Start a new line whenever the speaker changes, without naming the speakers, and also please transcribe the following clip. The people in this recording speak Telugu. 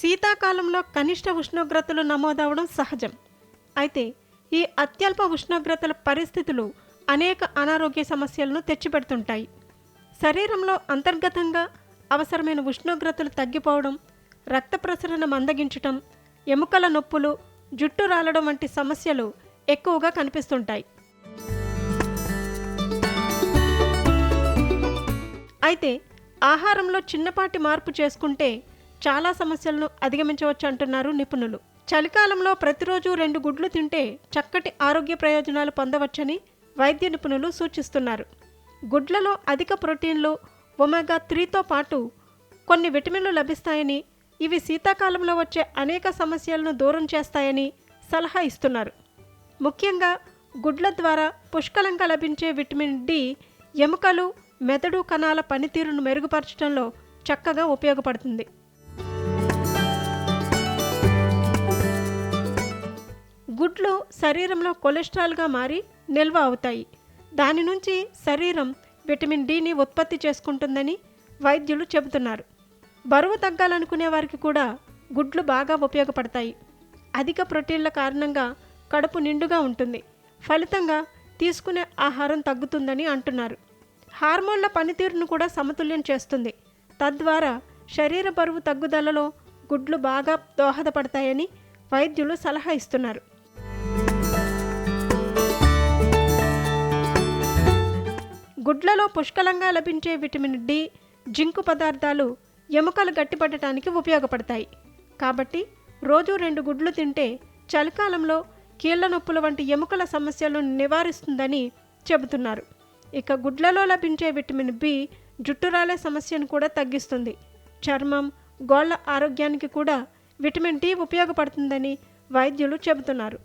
శీతాకాలంలో కనిష్ట ఉష్ణోగ్రతలు నమోదవడం సహజం. అయితే ఈ అత్యల్ప ఉష్ణోగ్రతల పరిస్థితులు అనేక అనారోగ్య సమస్యలను తెచ్చిపెడుతుంటాయి. శరీరంలో అంతర్గతంగా అవసరమైన ఉష్ణోగ్రతలు తగ్గిపోవడం రక్త ప్రసరణ మందగించటం ఎముకల నొప్పులు జుట్టు రాలడం వంటి సమస్యలు ఎక్కువగా కనిపిస్తుంటాయి. అయితే ఆహారంలో చిన్నపాటి మార్పు చేసుకుంటే చాలా సమస్యలను అధిగమించవచ్చు అంటున్నారు నిపుణులు. చలికాలంలో ప్రతిరోజు రెండు గుడ్లు తింటే చక్కటి ఆరోగ్య ప్రయోజనాలు పొందవచ్చని వైద్య నిపుణులు సూచిస్తున్నారు. గుడ్లలో అధిక ప్రోటీన్లు ఒమేగా త్రీతో పాటు కొన్ని విటమిన్లు లభిస్తాయని ఇవి శీతాకాలంలో వచ్చే అనేక సమస్యలను దూరం చేస్తాయని సలహా ఇస్తున్నారు. ముఖ్యంగా గుడ్ల ద్వారా పుష్కలంగా లభించే విటమిన్ డి ఎముకలు మెదడు కణాల పనితీరును మెరుగుపరచడంలో చక్కగా ఉపయోగపడుతుంది. శరీరంలో కొలెస్ట్రాల్గా మారి నిల్వ అవుతాయి. దాని నుంచి శరీరం విటమిన్ డిని ఉత్పత్తి చేసుకుంటుందని వైద్యులు చెబుతున్నారు. బరువు తగ్గాలనుకునే వారికి కూడా గుడ్లు బాగా ఉపయోగపడతాయి. అధిక ప్రోటీన్ల కారణంగా కడుపు నిండుగా ఉంటుంది. ఫలితంగా తీసుకునే ఆహారం తగ్గుతుందని అంటున్నారు. హార్మోన్ల పనితీరును కూడా సమతుల్యం చేస్తుంది. తద్వారా శరీర బరువు తగ్గుదలలో గుడ్లు బాగా దోహదపడతాయని వైద్యులు సలహా ఇస్తున్నారు. గుడ్లలో పుష్కలంగా లభించే విటమిన్ డి జింకు పదార్థాలు ఎముకలు గట్టిపడటానికి ఉపయోగపడతాయి. కాబట్టి రోజు రెండు గుడ్లు తింటే చలికాలంలో కీళ్ళ నొప్పుల వంటి ఎముకల సమస్యలను నివారిస్తుందని చెబుతున్నారు. ఇక గుడ్లలో లభించే విటమిన్ బి జుట్టు రాలే సమస్యను కూడా తగ్గిస్తుంది. చర్మం గోళ్ళ ఆరోగ్యానికి కూడా విటమిన్ డి ఉపయోగపడుతుందని వైద్యులు చెబుతున్నారు.